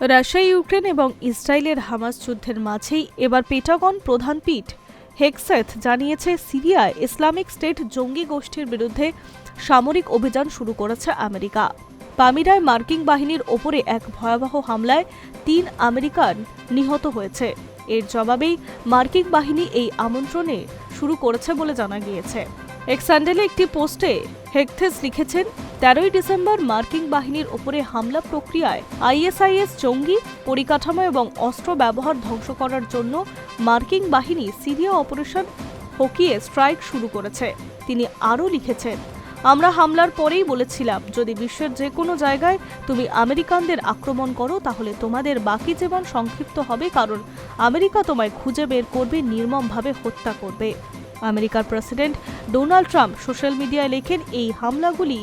Russia, Ukraine এবং ইসরায়েলের Hamas যুদ্ধের মাঝেই এবার পেটাগন প্রধান পিট হেক্সেথ জানিয়েছে সিরিয়ায় ইসলামিক স্টেট জঙ্গি গোষ্ঠীর বিরুদ্ধে সামরিক অভিযান শুরু করেছে আমেরিকা। পামিরায় মার্কিন বাহিনীর ওপরে এক ভয়াবহ হামলায় তিন আমেরিকান নিহত হয়েছে। এর জবাবেই মার্কিন বাহিনী এই আমন্ত্রণে শুরু করেছে বলে জানা গিয়েছে। এক স্যান্ডেলে একটি পোস্টে হেকথেস লিখেছেন, তেরোই ডিসেম্বর মার্কিন বাহিনীর ওপরে হামলা প্রক্রিয়ায় আইএসআইএস জঙ্গি, পরিকাঠামো এবং অস্ত্র ব্যবহার ধ্বংস করার জন্য মার্কিন বাহিনী সিরিয়া অপারেশন হকিয়ে স্ট্রাইক শুরু করেছে। তিনি আরও লিখেছেন, আমরা হামলার পরেই বলেছিলাম, যদি বিশ্বের যে কোনো জায়গায় তুমি আমেরিকানদের আক্রমণ করো, তাহলে তোমাদের বাকি জীবন সংক্ষিপ্ত হবে, কারণ আমেরিকা তোমায় খুঁজে বের করবে, নির্মমভাবে হত্যা করবে। আমেরিকার প্রেসিডেন্ট ডোনাল্ড ট্রাম্প সোশ্যাল মিডিয়ায় লেখেন এই হামলাগুলি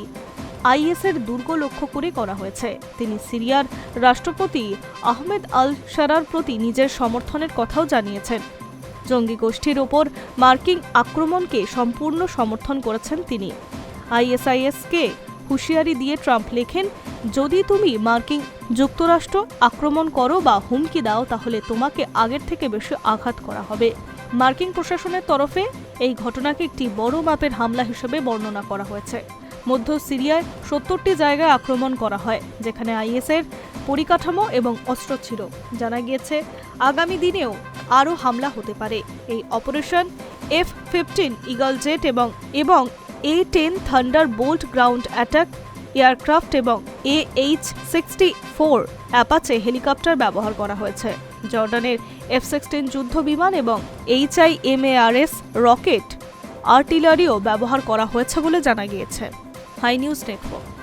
আইএসের দুর্গ লক্ষ্য করে করা হয়েছে। তিনি সিরিয়ার রাষ্ট্রপতি আহমেদ আল সারার প্রতি নিজের সমর্থনের কথাও জানিয়েছেন। জঙ্গি গোষ্ঠীর ওপর মার্কিন আক্রমণকে সম্পূর্ণ সমর্থন করেছেন তিনি। আইএসআইএসকে হুঁশিয়ারি দিয়ে ট্রাম্প লেখেন, যদি তুমি মার্কিন যুক্তরাষ্ট্র আক্রমণ করো বা হুমকি দাও, তাহলে তোমাকে আগের থেকে বেশি আঘাত করা হবে। মার্কিন প্রশাসনের তরফে এই ঘটনাকে একটি বড় মাপের হামলা হিসেবে বর্ণনা করা হয়েছে। মধ্য সিরিয়ায় সত্তরটি জায়গায় আক্রমণ করা হয়, যেখানে আইএসের পরিকাঠামো এবং অস্ত্র ছিল। জানা গিয়েছে, আগামী দিনেও আরও হামলা হতে পারে। এই operation F fifteen, eagle jet এবং এবং A ten thunderbolt ground attack aircraft এবং A H sixty four Apache helicopter ব্যবহার করা হয়েছে। জর্ডানের এফ সিক্সটিন যুদ্ধ বিমান এবং এইচআই এমএআরএস রকেট আর্টিলারিও ব্যবহার করা হয়েছে বলে জানা গিয়েছে। High news network